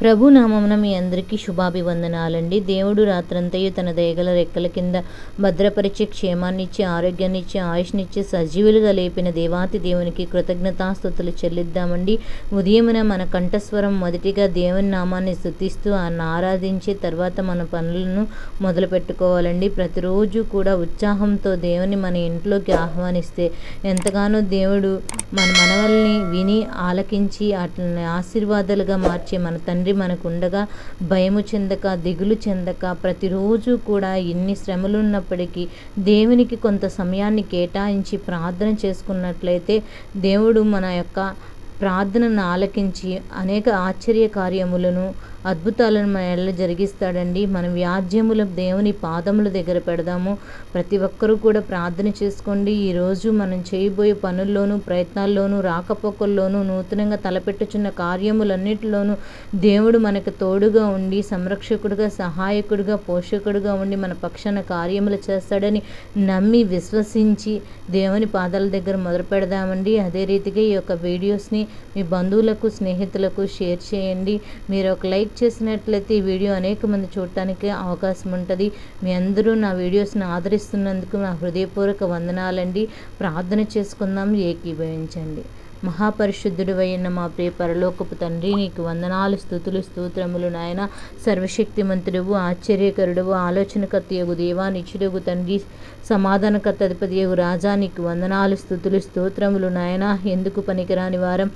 ప్రభు నామమున మీ అందరికీ శుభాభివందనాలండి. దేవుడు రాత్రంతయు తన దయగల రెక్కల కింద భద్రపరిచే క్షేమాన్నిచ్చి ఆరోగ్యాన్నిచ్చి ఆయుష్నిచ్చి సజీవులుగా లేపిన దేవాతి దేవునికి కృతజ్ఞతాస్థుతులు చెల్లిద్దామండి. ఉదయమున మన కంఠస్వరం మొదటిగా దేవుని నామాన్ని స్థుతిస్తూ ఆయన ఆరాధించి తర్వాత మన పనులను మొదలు పెట్టుకోవాలండి. ప్రతిరోజు కూడా ఉత్సాహంతో దేవుని మన ఇంట్లోకి ఆహ్వానిస్తే ఎంతగానో దేవుడు మన మనవల్ని విని ఆలకించి అట్లని ఆశీర్వాదాలుగా మార్చే మన తండ్రి మనకు ఉండగా భయము చెందక దిగులు చెందక ప్రతిరోజు కూడా ఎన్ని శ్రమలు ఉన్నప్పటికీ దేవునికి కొంత సమయాన్ని కేటాయించి ప్రార్థన చేసుకున్నట్లయితే దేవుడు మన యొక్క ప్రార్థనను ఆలకించి అనేక ఆశ్చర్య కార్యములను అద్భుతాలను మన ఎడల జరిగిస్తాడండి. మన వ్యాజ్యముల దేవుని పాదముల దగ్గర పెడదాము. ప్రతి ఒక్కరూ కూడా ప్రార్థన చేసుకోండి. ఈరోజు మనం చేయబోయే పనుల్లోనూ ప్రయత్నాల్లోనూ రాకపోకల్లోనూ నూతనంగా తలపెట్టుచున్న కార్యములన్నిటిలోనూ దేవుడు మనకు తోడుగా ఉండి సంరక్షకుడుగా సహాయకుడిగా పోషకుడుగా ఉండి మన పక్షాన కార్యములు చేస్తాడని నమ్మి విశ్వసించి దేవుని పాదాల దగ్గర మొదలు పెడదామండి అదే రీతిగా ఈ యొక్క వీడియోస్ని మీ బంధువులకు స్నేహితులకు షేర్ చేయండి. మీరు ఒక లైక్ చేసినట్లయితే ఈ వీడియో అనేక మంది చూడటానికి అవకాశం ఉంటుంది. మీ అందరూ నా వీడియోస్ని ఆదరిస్తున్నందుకు నా హృదయపూర్వక వందనాలండి. ప్రార్థన చేసుకుందాం ఏకీభవించండి. మహాపరిశుద్ధుడు అయిన మా ప్రియ పరలోకపు తండ్రి నీకు వందనాలు స్థుతులు స్తోత్రములు నాయన. సర్వశక్తిమంతుడువు ఆశ్చర్యకరుడువు ఆలోచనకర్తయగు దేవా నిచ్చుడుగు తండ్రి సమాధానకర్త అధిపతియగు రాజా నీకు వందనాలు స్థుతులు స్తోత్రములు నాయన. ఎందుకు పనికిరాని వారం?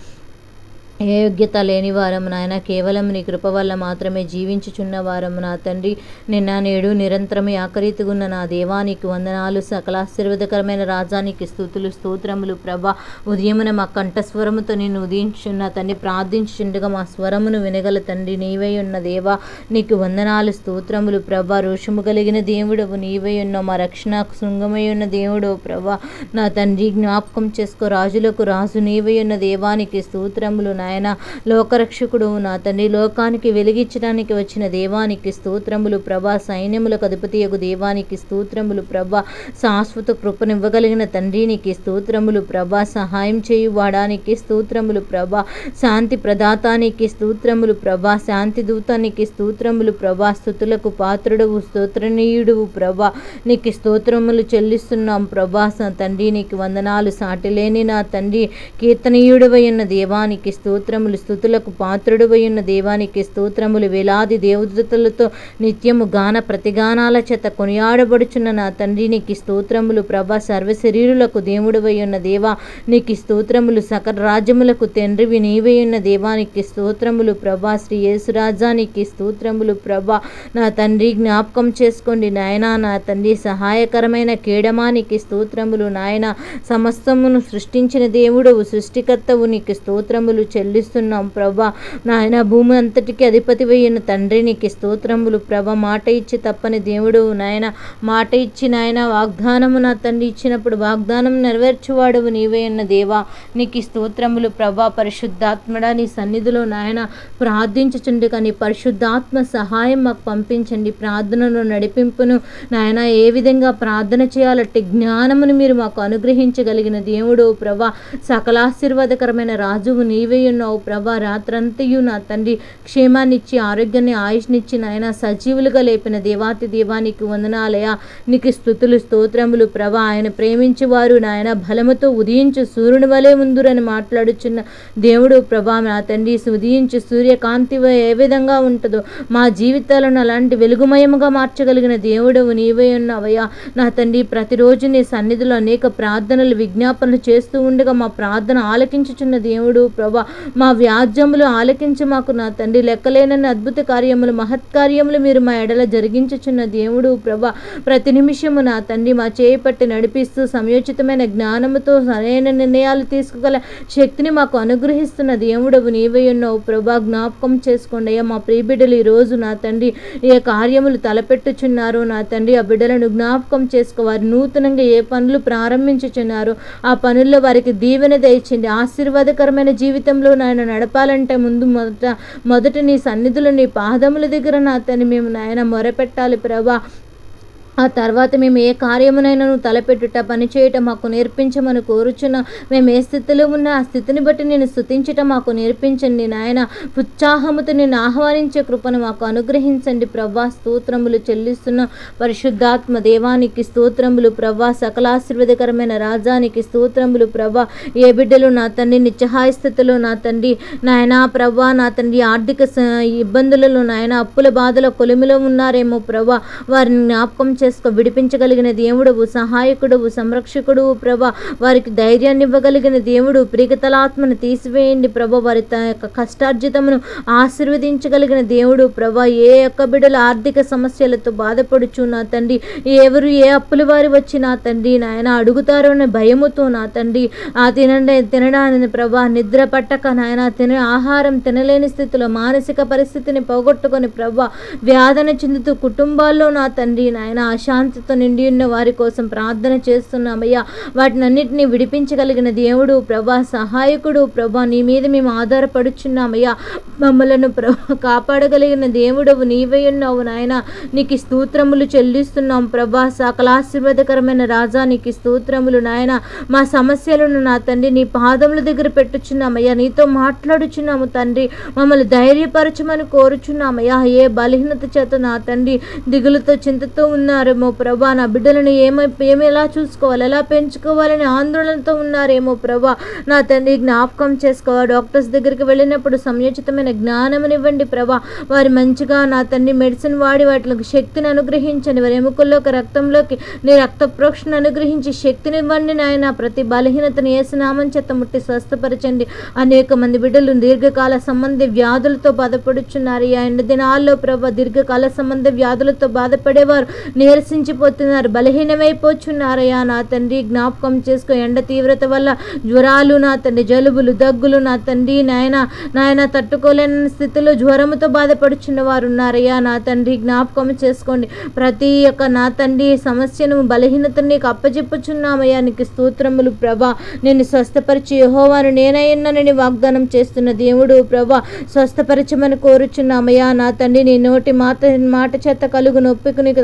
ఏ యోగ్యత లేని వారము నాయన కేవలం నీ కృప వల్ల మాత్రమే జీవించుచున్న వారము నా తండ్రి. నిన్న నేడు నిరంతరమే ఆకరీతిగున్న నా దేవానికి వందనాలు. సకలాశీర్వదకరమైన రాజానికి స్థుతులు స్తోత్రములు. ప్రభ ఉదయమున మా కంఠస్వరముతో నేను ఉదయించున్న తండ్రి ప్రార్థించుండగా మా స్వరమును వినగల తండ్రి నీవై ఉన్న దేవా నీకు వందనాలు స్తోత్రములు. ప్రభ రోషము కలిగిన దేవుడవు నీవై ఉన్న మా రక్షణ శృంగమై ఉన్న దేవుడవు ప్రభ. నా తండ్రి జ్ఞాపకం చేసుకో రాజులకు రాజు నీవై ఉన్న దేవానికి స్తోత్రములు నాయన లోకరక్షకుడు నా తండ్రి లోకానికి వెలిగించడానికి వచ్చిన దేవానికి స్తోత్రములు. ప్రభా సైన్యములకు అధిపతియగు దేవానికి స్తోత్రములు. ప్రభా శాశ్వత కృపనివ్వగలిగిన తండ్రినికి స్తోత్రములు. ప్రభా సహాయం చేయువాడానికి స్తోత్రములు. ప్రభా శాంతి ప్రదాతానికి స్తోత్రములు. ప్రభా శాంతి దూతానికి స్తోత్రములు. ప్రభా స్థుతులకు పాత్రుడవు స్తోత్రనీయుడువు. ప్రభా నీకు స్తోత్రములు చెల్లిస్తున్నాం. ప్రభా తండ్రి నీకు వందనాలు సాటిలేని నా తండ్రి కీర్తనీయుడవై ఉన్న దేవానికి స్తోత్రములు స్థుతులకు పాత్రుడువయున్న ఉన్న దేవానికి స్తోత్రములు. వేలాది దేవదూతలతో నిత్యము గాన ప్రతిగానాల చేత కొనియాడబడుచున్న నా తండ్రి నీకు స్తోత్రములు. ప్రభా సర్వశరీరులకు దేవుడవై ఉన్న దేవా నీకు స్తోత్రములు. సకల రాజ్యములకు తండ్రివి నీవై దేవానికి స్తోత్రములు. ప్రభా శ్రీ యేసురాజానికి స్తోత్రములు. ప్రభా నా తండ్రి జ్ఞాపకం చేసుకోండి నాయనా. నా తండ్రి సహాయకరమైన కేడమానికి స్తోత్రములు. నాయన సమస్తమును సృష్టించిన దేవుడవు సృష్టికర్తవు నీకు స్తోత్రములు చెల్లిస్తున్నాం ప్రభా. నాయన భూమి అంతటికి అధిపతి అయిన తండ్రి నీకు స్తోత్రములు ప్రభ. మాట ఇచ్చి తప్పని దేవుడు నాయన మాట ఇచ్చి నాయన వాగ్దానము నా తండ్రి ఇచ్చినప్పుడు వాగ్దానం నెరవేర్చువాడవు నీవే అన్న దేవా. నీకు స్తోత్రములు ప్రభా. పరిశుద్ధాత్మడా నీ సన్నిధిలో నాయన ప్రార్థించుచుండగా నీ పరిశుద్ధాత్మ సహాయం మాకు పంపించండి. ప్రార్థనను నడిపింపును నాయన ఏ విధంగా ప్రార్థన చేయాలంటే జ్ఞానమును మీరు మాకు అనుగ్రహించగలిగిన దేవుడు ప్రభా. సకలాశీర్వాదకరమైన రాజువు నీవే ఉన్నావు ప్రభా. రాత్రంతయు నా తండ్రి క్షేమాన్నిచ్చి ఆరోగ్యాన్ని ఆయుష్నిచ్చి నాయన సజీవులుగా లేపిన దేవాతి దేవానికి వందనాలయ నీకు స్థుతులు స్తోత్రములు ప్రభా. ఆయన ప్రేమించేవారు నాయన బలముతో ఉదయించు సూర్యుని వలె ముందురని మాట్లాడుచున్న దేవుడు ప్రభా. నా తండ్రి ఉదయించు సూర్యకాంతి ఏ విధంగా ఉంటుందో మా జీవితాలను అలాంటి వెలుగుమయముగా మార్చగలిగిన దేవుడవు నీవే ఉన్నావయ్యా. నా తండ్రి ప్రతిరోజు నీ సన్నిధిలో అనేక ప్రార్థనలు విజ్ఞాపనలు చేస్తూ ఉండగా మా ప్రార్థన ఆలకించుచున్న దేవుడు ప్రభా. మా వ్యాజ్యములు ఆలకించి మాకు నా తండ్రి లెక్కలేనని అద్భుత కార్యములు మహత్కార్యములు మీరు మా ఎడల జరిగించుచున్న దేవుడు ప్రభా. ప్రతి నిమిషము నా తండ్రి మా చేయి పట్టి నడిపిస్తూ సమయోచితమైన జ్ఞానముతో సరైన నిర్ణయాలు తీసుకోగల శక్తిని మాకు అనుగ్రహిస్తున్న దేవుడవు నీవై ఉన్నావు ప్రభా. జ్ఞాపకం చేసుకోండి అయ్యా మా ప్రియ ఈరోజు రోజు నా తండ్రి ఏ కార్యములు తలపెట్టుచున్నారో. నా తండ్రి ఆ బిడ్డలను జ్ఞాపకం చేసుకోవారు నూతనంగా ఏ పనులు ప్రారంభించుచున్నారో. ఆ పనుల్లో వారికి దీవెన దయచండి. ఆశీర్వాదకరమైన జీవితంలో నాయన నడపాలంటే ముందు మొదట మొదట నీ సన్నిధులు నీ పాదముల దగ్గర నా అతని మేము నాయన మొరపెట్టాలి ప్రభా. ఆ తర్వాత మేము ఏ కార్యమునైనా తలపెట్టుట పని చేయటం మాకు నేర్పించమని కోరుచున్న. మేము ఏ స్థితిలో ఉన్నా ఆ స్థితిని బట్టి నేను స్థుతించటం మాకు నేర్పించండి నాయన. ఉత్సాహముతో నేను ఆహ్వానించే కృపను మాకు అనుగ్రహించండి ప్రభా స్తోత్రములు చెల్లిస్తున్న పరిశుద్ధాత్మ దేవానికి స్తోత్రములు ప్రభా సకలాశీర్వదకరమైన రాజానికి స్తోత్రములు ప్రభా ఏ బిడ్డలు నా తండ్రి నిత్యహాయ స్థితిలో నా తండ్రి నాయనా ప్రభా నా తండ్రి ఆర్థిక స- ఇబ్బందులలో నాయన అప్పుల బాధల కొలిమిలో ఉన్నారేమో ప్రభా వారిని జ్ఞాపకం చే చేసుకో విడిపించగలిగిన దేవుడవు సహాయకుడవు సంరక్షకుడు ప్రభ. వారికి ధైర్యాన్ని ఇవ్వగలిగిన దేవుడు ప్రియతలాత్మను తీసివేయండి ప్రభ. వారి యొక్క కష్టార్జితమును ఆశీర్వదించగలిగిన దేవుడు ప్రభ. ఏ యొక్క బిడ్డల ఆర్థిక సమస్యలతో బాధపడుచు నా తండ్రి ఎవరు ఏ అప్పుల వారి వచ్చి నా తండ్రి నాయన అడుగుతారో అనే భయముతో నా తండ్రి ఆ తినండి తినడానికి ప్రభా. నిద్ర పట్టక నాయన తిన ఆహారం తినలేని స్థితిలో మానసిక పరిస్థితిని పోగొట్టుకొని ప్రభా. వ్యాధన చెందుతూ కుటుంబాల్లో నా తండ్రి నాయన అశాంతితో నిండి ఉన్న వారి కోసం ప్రార్థన చేస్తున్నామయ్యా. వాటినన్నిటినీ విడిపించగలిగిన దేవుడు ప్రభా సహాయకుడు ప్రభా నీ మీద మేము ఆధారపడుచున్నామయ్యా. మమ్మలను ప్రభా కాపాడగలిగిన దేవుడవు నీవై ఉన్నావు నాయన. నీకు స్తోత్రములు చెల్లిస్తున్నాం ప్రభా. సకలాశీర్వాదకరమైన రాజా నీకు స్తోత్రములు నాయన. మా సమస్యలను నా తండ్రి నీ పాదముల దగ్గర పెట్టుచున్నామయ్యా. నీతో మాట్లాడుచున్నాము తండ్రి. మమ్మల్ని ధైర్యపరచమని కోరుచున్నామయ్యా. ఏ బలహీనత చేత నా తండ్రి దిగులుతో చింతతో ఉన్నారు ఉన్నారేమో ప్రభా. నా బిడ్డలను ఏమై ఏమి ఎలా చూసుకోవాలి ఎలా పెంచుకోవాలని ఆందోళనతో ఉన్నారేమో ప్రభా. నా తండ్రి జ్ఞాపకం చేసుకోవాలి డాక్టర్స్ దగ్గరికి వెళ్ళినప్పుడు సమయోచితమైన జ్ఞానమునివ్వండి ప్రభా. వారి మంచిగా నా తండ్రి మెడిసిన్ వాడి వాటికి శక్తిని అనుగ్రహించండి. వారి ఎముకల్లోకి రక్తంలోకి నీ రక్త ప్రోక్షణ అనుగ్రహించి శక్తినివ్వండి నాయన. ప్రతి బలహీనతను ఏసునామం చేత ముట్టి స్వస్థపరచండి. అనేక మంది బిడ్డలు దీర్ఘకాల సంబంధి వ్యాధులతో బాధపడుచున్నారు. ఈ ఎండ దినాల్లో ప్రభా దీర్ఘకాల సంబంధ వ్యాధులతో బాధపడేవారు. నీరసించిపోతున్నారు. బలహీనమైపోచున్నారయ్యా నా తండ్రి. జ్ఞాపకం చేసుకో ఎండ తీవ్రత వల్ల జ్వరాలు నా తండ్రి జలుబులు దగ్గులు నా తండ్రి. నాయన నాయన తట్టుకోలేని స్థితిలో జ్వరముతో బాధపడుచున్న వారు ఉన్నారయ్యా నా తండ్రి. జ్ఞాపకం చేసుకోండి. ప్రతి ఒక్క నా తండ్రి సమస్యను బలహీనతను నీకు అప్పచెప్పుచున్నామయ్యా నీకు స్తోత్రములు ప్రభా. నేను స్వస్థపరిచి యహోవాను నేనయ్యన్నని వాగ్దానం చేస్తున్న దేవుడు ప్రభా. స్వస్థపరచమని కోరుచున్నామయ్యా నా తండ్రి. నీ నోటి మాట మాట చేత కలుగు నొప్పికి నీకు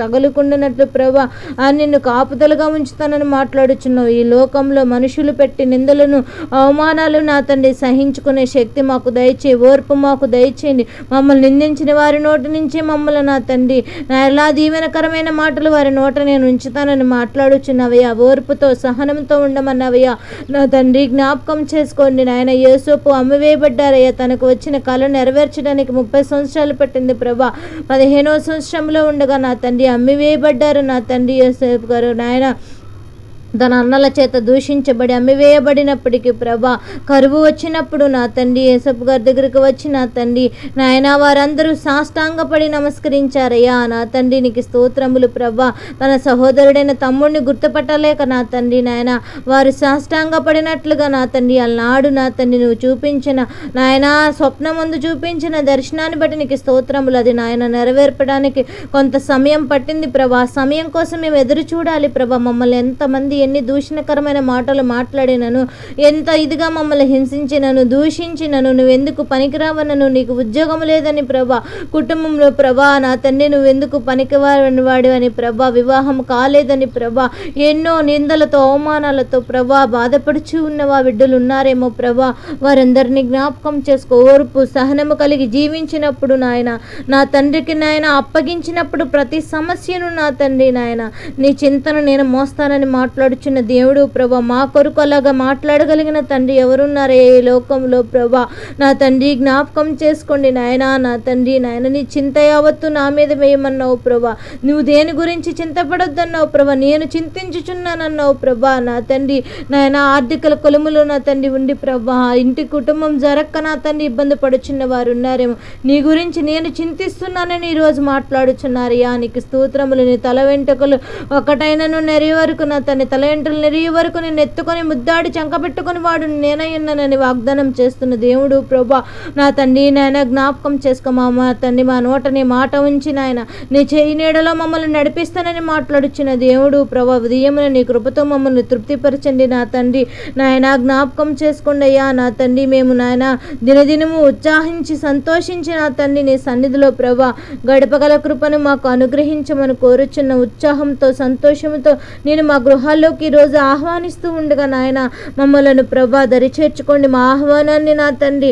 తగులుకుండానట్లు ప్రభా ఆ నిన్ను కాపుదలుగా ఉంచుతానని మాట్లాడుచున్నావు. ఈ లోకంలో మనుషులు పెట్టి నిందలను అవమానాలు నా తండ్రి సహించుకునే శక్తి మాకు దయచే ఓర్పు మాకు దయచేయండి. మమ్మల్ని నిందించిన వారి నోటి నుంచి మమ్మల్ని నా తండ్రి నా ఎలా దీవెనకరమైన మాటలు వారి నోట నేను ఉంచుతానని మాట్లాడుచున్నవయ్యా. ఓర్పుతో సహనంతో ఉండమన్నవయ్యా. నా తండ్రి జ్ఞాపకం చేసుకోండి నాయన. యేసోపు అమ్మివేయబడ్డారయ్యా. తనకు వచ్చిన కళ నెరవేర్చడానికి ముప్పై సంవత్సరాలు పట్టింది ప్రభా. పదిహేనో సంవత్సరంలో ఉండగా నా తండ్రి నిలబడ్డారు నా తండ్రి యోసేపు గారు. నాయన తన అన్నల చేత దూషించబడి అమ్మివేయబడినప్పటికీ ప్రభా కరువు వచ్చినప్పుడు నా తండ్రి యేసపు గారి దగ్గరికి వచ్చి నా తండ్రి నాయన వారందరూ సాష్టాంగపడి నమస్కరించారయ్యా. నా తండ్రి నీకు స్తోత్రములు ప్రభా. తన సహోదరుడైన తమ్ముడిని గుర్తుపట్టలేక నా తండ్రి నాయన వారు సాష్టాంగపడినట్లుగా నా తండ్రి అలనాడు నా తండ్రి నువ్వు చూపించిన నాయన స్వప్నం ముందు చూపించిన దర్శనాన్ని బట్టి నీకు స్తోత్రములు. అది నాయన నెరవేర్పడానికి కొంత సమయం పట్టింది ప్రభా. ఆ సమయం కోసం మేము ఎదురు చూడాలి ప్రభా. మమ్మల్ని ఎంతమంది ఎన్ని దూషణకరమైన మాటలు మాట్లాడినను ఎంత ఇదిగా మమ్మల్ని హింసించినను దూషించినను నువ్వెందుకు పనికిరావనను నీకు ఉద్యోగం లేదని ప్రభా కుటుంబంలో ప్రభా నా తండ్రి నువ్వెందుకు పనికివాడిని వాడు అని ప్రభా వివాహం కాలేదని ప్రభా ఎన్నో నిందలతో అవమానాలతో ప్రభా బాధపడుచు ఉన్న వా బిడ్డలు ఉన్నారేమో ప్రభా వారందరినీ జ్ఞాపకం చేసుకో ఓర్పు సహనము కలిగి జీవించినప్పుడు నాయన నా తండ్రికి నాయన అప్పగించినప్పుడు ప్రతి సమస్యను నా తండ్రి నాయన నీ చింతను నేను మోస్తానని మాట్లాడు మాట్లాడుచున్న దేవుడు ప్రభా మా కొరకు అలాగా మాట్లాడగలిగిన తండ్రి ఎవరున్నారే ఈ లోకంలో ప్రభా? నా తండ్రి జ్ఞాపకం చేసుకోండి నాయన నా తండ్రి నాయన నీ చింత యావత్తు నా మీద వేయమన్నావు ప్రభా. నువ్వు దేని గురించి చింతపడొద్దన్నావు ప్రభా? నేను చింతించుచున్నానన్నావు ప్రభా. నా తండ్రి నాయన ఆర్థిక కొలుములో నా తండ్రి ఉండి ప్రభా ఇంటి కుటుంబం జరక్క నా తండ్రి ఇబ్బంది పడుచున్న వారు ఉన్నారేమో నీ గురించి నేను చింతిస్తున్నానని ఈరోజు మాట్లాడుచున్నారు. యా నీకు స్తోత్రములు నీ తల వెంట్రుకలు ఒకటైనను నెరి వరకు నా తన తల తలయంటులు నెరిగి వరకు నేను ఎత్తుకొని ముద్దాడి చంకబెట్టుకుని వాడు నేనయ్యున్నానని వాగ్దానం చేస్తున్న దేవుడు ప్రభా. నా తండ్రి నాయన జ్ఞాపకం చేసుకో మా తండ్రి మా నోట నీ మాట ఉంచి నాయన నీ చేయి నీడలో మమ్మల్ని నడిపిస్తానని మాట్లాడుచున్న దేవుడు ప్రభా. ఉదయమున నీ కృపతో మమ్మల్ని తృప్తిపరచండి నా తండ్రి. నాయన జ్ఞాపకం చేసుకోండి అయ్యా. నా తండ్రి మేము నాయన దినదినము ఉత్సాహించి సంతోషించి నా తండ్రి నీ సన్నిధిలో ప్రభా. గడపగల కృపను మాకు అనుగ్రహించమని కోరుచున్న ఉత్సాహంతో సంతోషంతో నేను మా గృహాల్లోకి ఈరోజు ఆహ్వానిస్తూ ఉండగా నాయన మమ్మలను ప్రభా దరి చేర్చుకోండి మా ఆహ్వానాన్ని నా తండ్రి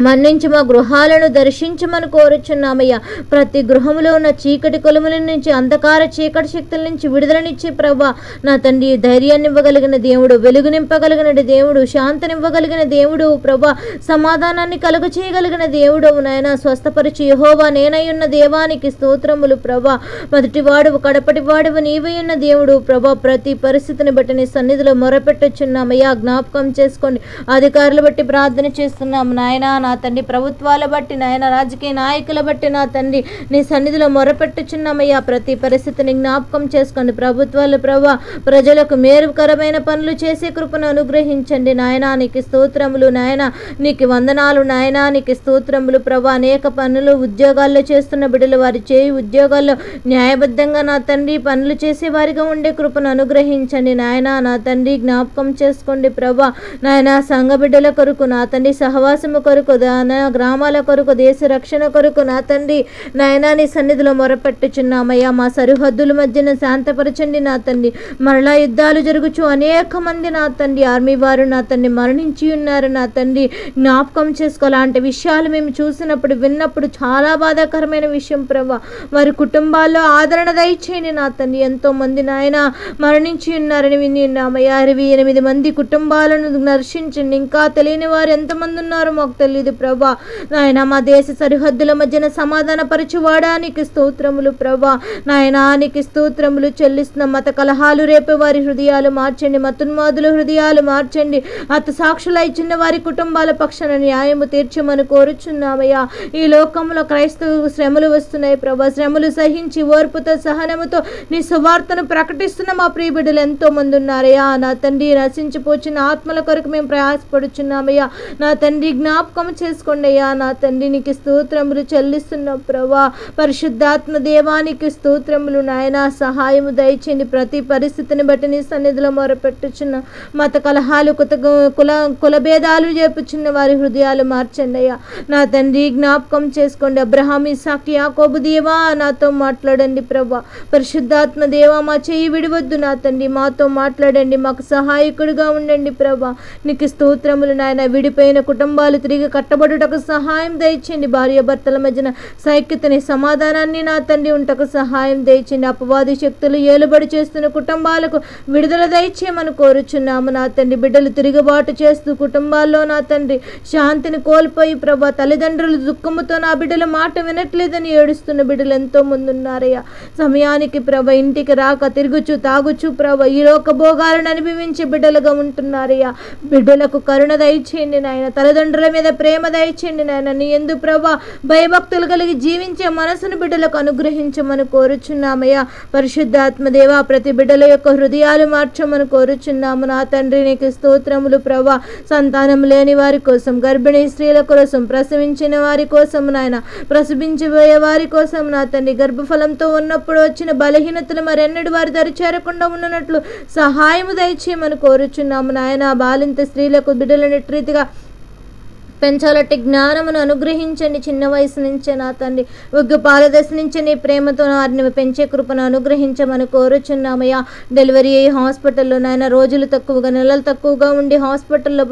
మన్నించి మా గృహాలను దర్శించమని కోరుచున్నామయ్యా. ప్రతి గృహములో ఉన్న చీకటి కొలుముల నుంచి అంధకార చీకటి శక్తుల నుంచి విడుదలనిచ్చే ప్రభా నా తండ్రి ధైర్యాన్ని ఇవ్వగలిగిన దేవుడు వెలుగు నింపగలిగిన దేవుడు శాంతనివ్వగలిగిన దేవుడు ప్రభా సమాధానాన్ని కలుగు చేయగలిగిన దేవుడు నాయన స్వస్థపరిచి యహోవా నేనయ్యున్న దేవానికి స్తోత్రములు ప్రభా మొదటి వాడువు కడపటి వాడువు నీవయ్యున్న దేవుడు ప్రభా ప్రతి పరిస్థితిని బట్టి నీ సన్నిధిలో మొరపెట్టుచున్నామయ్యా. జ్ఞాపకం చేసుకోండి. అధికారులు బట్టి ప్రార్థన చేస్తున్నాము నాయనా నా తండ్రి ప్రభుత్వాల బట్టి నాయన రాజకీయ నాయకుల బట్టి నా తండ్రి నీ సన్నిధిలో మొరపెట్టుచున్నామయ్యా. ప్రతి పరిస్థితిని జ్ఞాపకం చేసుకోండి. ప్రభుత్వాలు ప్రభా ప్రజలకు మేరుకరమైన పనులు చేసే కృపను అనుగ్రహించండి. నాయన నీకు స్తోత్రములు నాయన నీకు వందనాలు నాయన నీకు స్తోత్రములు ప్రభా అనేక పనులు ఉద్యోగాల్లో చేస్తున్న బిడ్డలు వారి చేయి ఉద్యోగాల్లో న్యాయబద్ధంగా నా తండ్రి పనులు చేసే వారిగా ఉండే కృపను అనుగ్రహించండి. నాయనా నా తండ్రి జ్ఞాపకం చేసుకోండి ప్రభా నాయన సంఘ బిడ్డల కొరకు నా తండ్రి సహవాసము కొరకు నా గ్రామాల కొరకు దేశ రక్షణ కొరకు నా తండ్రి నాయనా నీ సన్నిధిలో మొరపెట్టుచున్నామయ్యా. మా సరిహద్దుల మధ్యన శాంతపరచండి నా తండ్రి. మరలా యుద్ధాలు జరుగుచు అనేక మంది నా తండ్రి. ఆర్మీ వారు నా తండ్రి మరణించి ఉన్నారు నా తండ్రి. జ్ఞాపకం చేసుకో అలాంటి విషయాలు మేము చూసినప్పుడు విన్నప్పుడు చాలా బాధాకరమైన విషయం ప్రభా. వారి కుటుంబాల్లో ఆదరణ దయచేయండి నా తండ్రి. ఎంతో మంది నాయన మరణించి ఉన్నారని విని ఉన్నామయ్యా. ఇరవై ఎనిమిది మంది కుటుంబాలను దర్శించండి ఇంకా తెలియని వారు ఎంతమంది ఉన్నారో మాకు తెలియదు. ప్రభా. నాయన మా దేశ సరిహద్దుల మధ్యన సమాధాన పరచువాడానికి స్తోత్రములు ప్రభా. నాయనానికి స్తోత్రములు చెల్లిస్తున్న మత కలహాలు రేపే వారి హృదయాలు మార్చండి. మతున్మాదుల హృదయాలు మార్చండి. అత సాక్షుల ఇచ్చిన వారి కుటుంబాల పక్షాన న్యాయము తీర్చమని కోరుచున్నామయ్యా. ఈ లోకంలో క్రైస్తవ శ్రమలు వస్తున్నాయి ప్రభా. శ్రమలు సహించి ఓర్పుతో సహనముతో నీ సువార్తను ప్రకటిస్తున్న మా ప్రియబిడ్డలు ఎంతో మంది ఉన్నారయ్యా. నా తండ్రి నశించిపోచిన ఆత్మల కొరకు మేము ప్రయాసపడుచున్నామయ్యా. నా తండ్రి జ్ఞాపకం చేసుకోండి అయ్యా నా తండ్రి నీకు స్తోత్రములు చెల్లిస్తున్న ప్రభా. పరిశుద్ధాత్మ దేవానికి స్తోత్రములు నాయన. సహాయము దయచేయండి. ప్రతి పరిస్థితిని బట్టి నీ సన్నిధిలో మొరపెట్టుచున్న మత కలహాలు కుత కుల కులభేదాలు చేపుచున్న వారి హృదయాలు మార్చండి అయ్యా. నా తండ్రి జ్ఞాపకం చేసుకోండి. అబ్రహామి ఇసాక్ యాకోబు దేవా నాతో మాట్లాడండి ప్రభా. పరిశుద్ధాత్మ దేవా మా చెయ్యి విడివద్దు నా తండ్రి. మాతో మాట్లాడండి. మాకు సహాయకుడిగా ఉండండి ప్రభా. నీకు స్తోత్రములు నాయన. విడిపోయిన కుటుంబాలు తిరిగి కట్టబడుటకు సహాయం దయచేయండి. భార్య భర్తల మధ్యన సైక్యతని సమాధానాన్ని నా తండ్రి ఉంటకు సహాయం దయచేయండి. అపవాది శక్తులు ఏలుబడి చేస్తున్న కుటుంబాలకు విడుదల దయచేయమని కోరుచున్నాము. నా తండ్రి బిడ్డలు తిరుగుబాటు చేస్తూ కుటుంబాల్లో నా తండ్రి శాంతిని కోల్పోయి ప్రభా తల్లిదండ్రులు దుఃఖముతో నా బిడ్డల మాట వినట్లేదని ఏడుస్తున్న బిడ్డలు ఎంతో మంది ఉన్నారయ్యా సమయానికి ప్రభ ఇంటికి రాక తిరుగుచు తాగుచు ప్రభ ఈ లోక భోగాలను అనుభవించే బిడ్డలుగా ఉంటున్నారయ్యా. బిడ్డలకు కరుణ దయచేయండి నాయన. తల్లిదండ్రుల మీద ప్రేమ దయచండి నాయన. నీ ఎందు ప్రభా భయభక్తులు కలిగి జీవించే మనసును బిడ్డలకు అనుగ్రహించమని కోరుచున్నామయ్యా. పరిశుద్ధాత్మ దేవా ప్రతి బిడ్డల యొక్క హృదయాలు మార్చమని కోరుచున్నాము. నా తండ్రి నీకు స్తోత్రములు ప్రభా. సంతానం లేని వారి కోసం గర్భిణీ స్త్రీల కోసం ప్రసవించిన వారి కోసం నాయన. ప్రసవించబోయే వారి కోసం నా తండ్రి గర్భఫలంతో ఉన్నప్పుడు వచ్చిన బలహీనతలు మరెన్నడు వారి దరి చేరకుండా ఉన్నట్లు సహాయము దయచేయమని కోరుచున్నాము నాయన. బాలింత స్త్రీలకు బిడ్డలని రీతిగా పెంచాలట్టి జ్ఞానమును అనుగ్రహించండి చిన్న వయసు నుంచే నా తండ్రి. ఉగ్గు పాలదశ నుంచి నీ ప్రేమతో వారిని పెంచే కృపను అనుగ్రహించమని కోరుచున్నామయ్యా. డెలివరీ అయ్యి హాస్పిటల్లో నాయన రోజులు తక్కువగా నెలలు తక్కువగా ఉండి హాస్పిటల్లో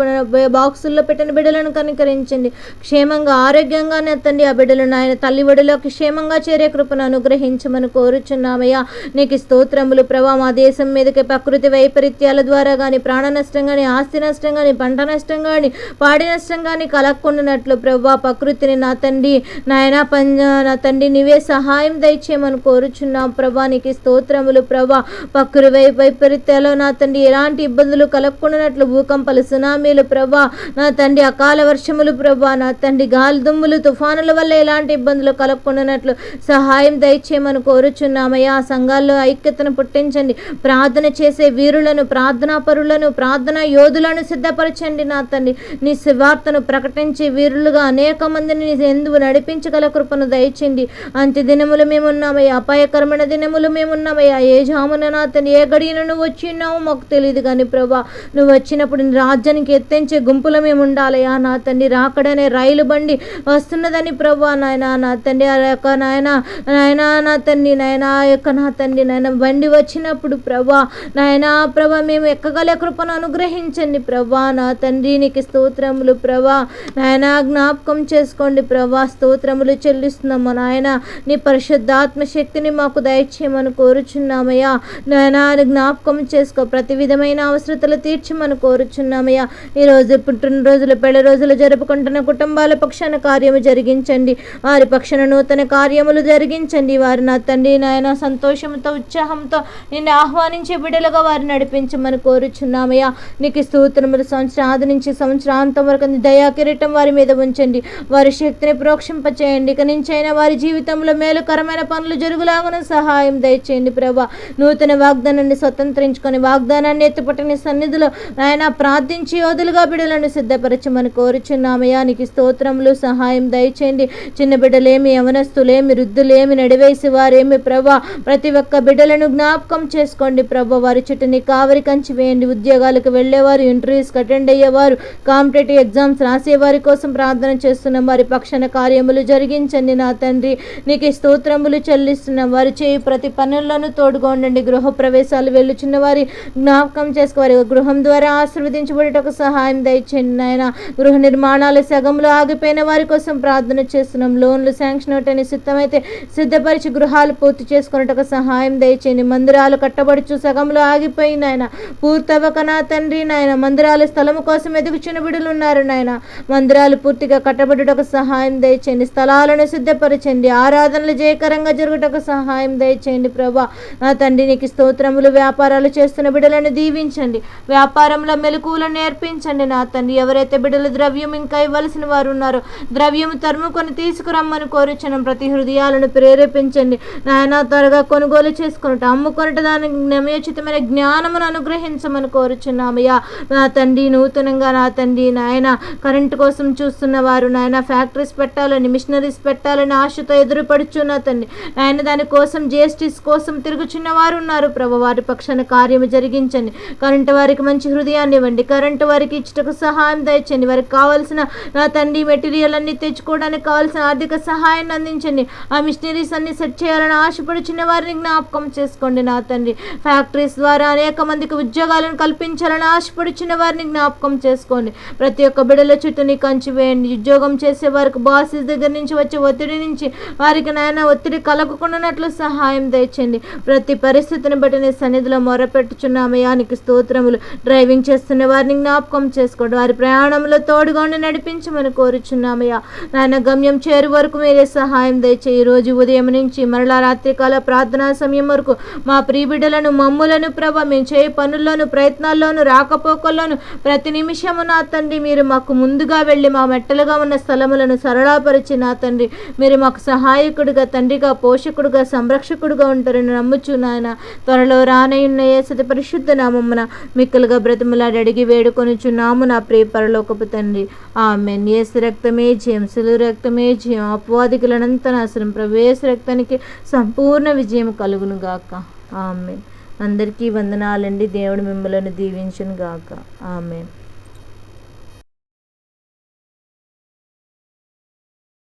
బాక్సుల్లో పెట్టిన బిడ్డలను కనికరించండి. క్షేమంగా ఆరోగ్యంగా నా తండ్రి ఆ బిడ్డలు నాయన తల్లి ఒడిలోకి క్షేమంగా చేరే కృపను అనుగ్రహించమని కోరుచున్నామయ్యా. నీకు స్తోత్రములు ప్రభా మా దేశం మీదకి ప్రకృతి వైపరీత్యాల ద్వారా కానీ ప్రాణ నష్టం కానీ ఆస్తి నష్టం కానీ పంట నష్టం కానీ పాడి నష్టం కానీ కలగకుండానట్లు ప్రభా ప్రకృతిని నా తండ్రి నాయన పంజ నా తండ్రి నీవే సహాయం దయచేయమని కోరుచున్నాం ప్రభా నీకు స్తోత్రములు ప్రభా పక్కురు వై వైపరీత్యాలు నా తండ్రి ఎలాంటి ఇబ్బందులు కలగకుండానట్లు భూకంపాలు సునామీలు ప్రభా నా తండ్రి అకాల వర్షములు ప్రభా నా తండ్రి గాలి దుమ్ములు తుఫానుల వల్ల ఎలాంటి ఇబ్బందులు కలగకుండానట్లు సహాయం దయచేయమని కోరుచున్నామయ్యా. ఆ సంఘాల్లో ఐక్యతను పుట్టించండి. ప్రార్థన చేసే వీరులను ప్రార్థనా పరులను ప్రార్థనా యోధులను సిద్ధపరచండి నా తండ్రి. నీ శివార్తను ప్రకటించి వీరులుగా అనేక మందిని ఎందుకు నడిపించగల కృపను దయచింది అంత్య దినములు మేమున్నామయ్యా. అపాయకరమైన దినములు మేమున్నామయ్యా. ఏ జామున నా ఏ గడియన నువ్వు వచ్చినావు మాకు తెలియదు కానీ ప్రభా నువ్వు వచ్చినప్పుడు రాజ్యానికి ఎత్తించే గుంపుల మేము ఉండాలయ్యా నా తండ్రి రాకడనే రైలు బండి వస్తున్నదని ప్రభా నాయన నా తండ్రి ఆ యొక్క నాయన నాయన నా తండ్రి నాయన ఆ యొక్క నా తండ్రి నాయన బండి వచ్చినప్పుడు ప్రభా నాయన ప్రభా మేము ఎక్కగల కృపను అనుగ్రహించండి. ప్రభా నా తండ్రి నీకు స్తోత్రములు ప్రభా నాయన జ్ఞాపకం చేసుకోండి ప్రభా స్తోత్రములు చెల్లిస్తున్నాము. నాయన నీ పరిశుద్ధాత్మ శక్తిని మాకు దయచేయమని కోరుచున్నామయ్యా. నాయన జ్ఞాపకం చేసుకో. ప్రతి విధమైన అవసరతలు తీర్చమని కోరుచున్నామయ్యా. ఈరోజు పుట్టినరోజులు పెళ్ళి రోజులు జరుపుకుంటున్న కుటుంబాల పక్షాన కార్యము జరిగించండి. వారి పక్షాన నూతన కార్యములు జరిగించండి. వారి నా తండ్రి నాయన సంతోషంతో ఉత్సాహంతో నిన్ను ఆహ్వానించే బిడ్డలుగా వారిని నడిపించమని కోరుచున్నామయ్యా. నీకు స్తోత్రములు సంవత్సరాది నుంచి సంవత్సరాంతం వరకు దయాకి కిరీటం వారి మీద ఉంచండి. వారి శక్తిని ప్రోక్షింపచేయండి. ఇక నుంచైనా వారి జీవితంలో మేలుకరమైన పనులు జరుగులాగున సహాయం దయచేయండి ప్రభా. నూతన వాగ్దానాన్ని స్వతంత్రించుకొని వాగ్దానాన్ని ఎత్తుపట్టని సన్నిధిలో ఆయన ప్రార్థించి యోధులుగా బిడలను సిద్ధపరచమని కోరుచున్నామయానికి స్తోత్రములు సహాయం దయచేయండి. చిన్న బిడ్డలేమి యవనస్తులేమి వృద్ధులేమి నడివేసి వారేమి ప్రభా. ప్రతి ఒక్క బిడ్డలను జ్ఞాపకం చేసుకోండి ప్రభా. వారి చుట్టూ కావరి కంచి వేయండి. ఉద్యోగాలకు వెళ్ళేవారు ఇంటర్వ్యూస్కి అటెండ్ అయ్యేవారు కాంపిటేటివ్ ఎగ్జామ్స్ రాసి వారి కోసం ప్రార్థన చేస్తున్నాం వారి పక్షణ కార్యములు జరిగించండి నా తండ్రి. నీకు స్తోత్రములు చెల్లిస్తున్నాం వారు చేయి ప్రతి పనుల్లోనూ తోడుగా గృహ ప్రవేశాలు వెళ్ళుచున్న వారి జ్ఞాపకం చేసుకోవాలి గృహం ద్వారా ఆశీర్వదించబడేటకు సహాయం దయచేయండి నాయన. గృహ నిర్మాణాలు సగంలో ఆగిపోయిన వారి కోసం ప్రార్థన చేస్తున్నాం. లోన్లు శాంక్షన్ అవటని సిద్ధమైతే సిద్ధపరిచి గృహాలు పూర్తి చేసుకున్నట్టుకు సహాయం దయచేయండి. మందిరాలు కట్టబడుచు సగంలో ఆగిపోయి నాయన. పూర్తవక నా తండ్రి నాయన. మందిరాల స్థలము కోసం ఎదుగుచున్న బిడులు ఉన్నారు నాయన. మందిరాలు పూర్తిగా కట్టబడుటకు సహాయం దయచేయండి. స్థలాలను సిద్ధపరచండి. ఆరాధనలు జయకరంగా జరుగుటకు సహాయం దయచేయండి ప్రభా. నా తండ్రి నీకు స్తోత్రములు వ్యాపారాలు చేస్తున్న బిడ్డలను దీవించండి. వ్యాపారంలో మెలకువలను నేర్పించండి నా తండ్రి. ఎవరైతే బిడ్డలు ద్రవ్యం ఇంకా ఇవ్వాల్సిన వారు ఉన్నారో ద్రవ్యం తరుముకొని తీసుకురమ్మని కోరుచున్నాం. ప్రతి హృదయాలను ప్రేరేపించండి. నాయన త్వరగా కొనుగోలు చేసుకున్నట్టు అమ్ముకొనట దానికి నమయోచితమైన జ్ఞానమును అనుగ్రహించమని కోరుచున్నామయ్యా. నా తండ్రి నూతనంగా నా తండ్రి నాయన కరెంటు కోసం చూస్తున్న వారు నాయన ఫ్యాక్టరీస్ పెట్టాలని మిషనరీస్ పెట్టాలని ఆశతో ఎదురుపడుచున్న తండ్రి నాయన దానికోసం జిఎస్టీస్ కోసం తిరుగుచున్న వారు ఉన్నారు. ప్రభు వారి పక్షాన కార్యము జరిగించండి. కరెంటు వారికి మంచి హృదయాన్ని ఇవ్వండి. కరెంటు వారికి ఇచ్చటకు సహాయం దయచండి వారికి కావాల్సిన నా తండ్రి మెటీరియల్ అన్ని తెచ్చుకోవడానికి కావాల్సిన ఆర్థిక సహాయాన్ని అందించండి. ఆ మిషనరీస్ అన్ని సెట్ చేయాలని ఆశపడుచున్న వారిని జ్ఞాపకం చేసుకోండి నా తండ్రి. ఫ్యాక్టరీస్ ద్వారా అనేక మందికి ఉద్యోగాలను కల్పించాలని ఆశపడుచున్న వారిని జ్ఞాపకం చేసుకోండి. ప్రతి ఒక్క బిడల చుట్టూ నీ కంచి వేయండి. ఉద్యోగం చేసే వారికి బాసెస్ దగ్గర నుంచి వచ్చే ఒత్తిడి నుంచి వారికి నాయన ఒత్తిడి కలగకుండానట్లు సహాయం తెచ్చండి ప్రతి పరిస్థితిని బట్టి నీ సన్నిధిలో మొరపెట్టుచున్నామయానికి స్తోత్రములు. డ్రైవింగ్ చేస్తున్న వారిని జ్ఞాపకం చేసుకోండి. వారి ప్రయాణంలో తోడుగా నడిపించమని కోరుచున్నామయ్యా. నాయన గమ్యం చేరు వరకు మీరే సహాయం దయచేయి. ఈ రోజు ఉదయం నుంచి మరలా రాత్రికాల ప్రార్థనా సమయం వరకు మా ప్రియబిడ్డలను మమ్ములను ప్రభ మేము చేయ పనుల్లోను ప్రయత్నాల్లోను రాకపోకల్లోను ప్రతి నిమిషము నా తండ్రి మీరు మాకు ముందుగా వెళ్ళి మా మెట్టలుగా ఉన్న స్థలములను సరళాపరిచి నా తండ్రి మీరు మాకు సహాయకుడిగా తండ్రిగా పోషకుడుగా సంరక్షకుడుగా ఉంటారని నమ్ముచు నాయన. త్వరలో రానయున్న ఏసతి పరిశుద్ధ నామమున మిక్కలుగా బ్రతిమలాడి అడిగి వేడుకొనుచున్నాము నా ప్రియ పరలోకపు తండ్రి. ఆమె ఏసు రక్తమే జయం సులు రక్తమే జయం అపవాదికులనంత నాశనం ప్రవేశ రక్తానికి సంపూర్ణ విజయం కలుగును గాక. ఆమె అందరికీ వందనాలండి. దేవుడు మిమ్మలను దీవించును గాక. ఆమె